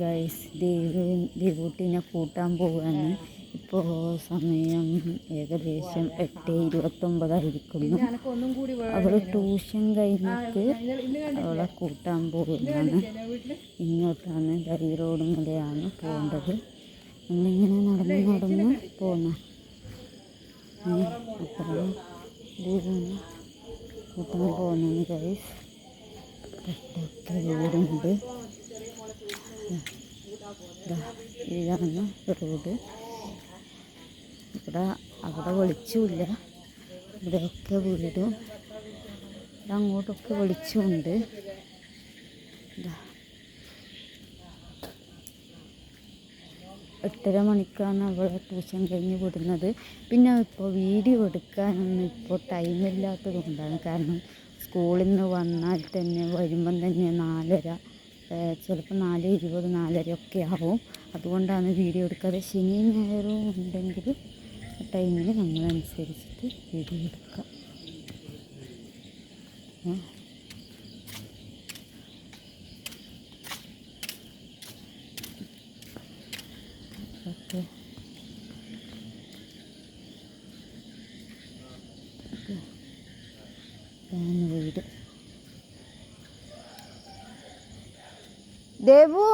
Guys Devu ദേവൂട്ടിനെ കൂട്ടാൻ പോവാണ് ഇപ്പോൾ സമയം ഏകദേശം എട്ട് ഇരുപത്തൊമ്പതായിരിക്കുന്നു. അവൾ ട്യൂഷൻ കഴിഞ്ഞിട്ട് അവളെ കൂട്ടാൻ പോകുന്നതാണ് ഇങ്ങോട്ടാണ് ഗൈ റോഡ് മുതലാണ് പോകേണ്ടത്. നമ്മളിങ്ങനെ നടന്ന് നടന്ന് പോകുന്ന അപ്പോൾ ദേവുവിനെ കൂട്ടാൻ പോകുന്നതാണ് ഗൈസ് പെട്ടൊക്കെ വീടുണ്ട്. ഇതാണ് റോഡ്. ഇവിടെ അവിടെ വെളിച്ചമില്ല. ഇവിടെയൊക്കെ വീടും. അങ്ങോട്ടൊക്കെ വെളിച്ചമുണ്ട്. എട്ടര മണിക്കാണ് അവളെ ട്യൂഷൻ കഴിഞ്ഞ് വിടുന്നത്. പിന്നെ ഇപ്പോൾ വീഡിയോ എടുക്കാനൊന്നും ഇപ്പോൾ ടൈമില്ലാത്തത് കൊണ്ടാണ് കാരണം സ്കൂളിൽ നിന്ന് വന്നാൽ തന്നെ വരുമ്പം തന്നെ നാലര. ചിലപ്പോൾ നാല് ഇരുപത് ഒക്കെ ആവും. അതുകൊണ്ടാണ് വീഡിയോ എടുക്കാതെ ശനിയും ഞായറും ഉണ്ടെങ്കിൽ ടൈമിൽ നമ്മളനുസരിച്ചിട്ട് വീഡിയോ എടുക്കാം. Okay. Okay. Debu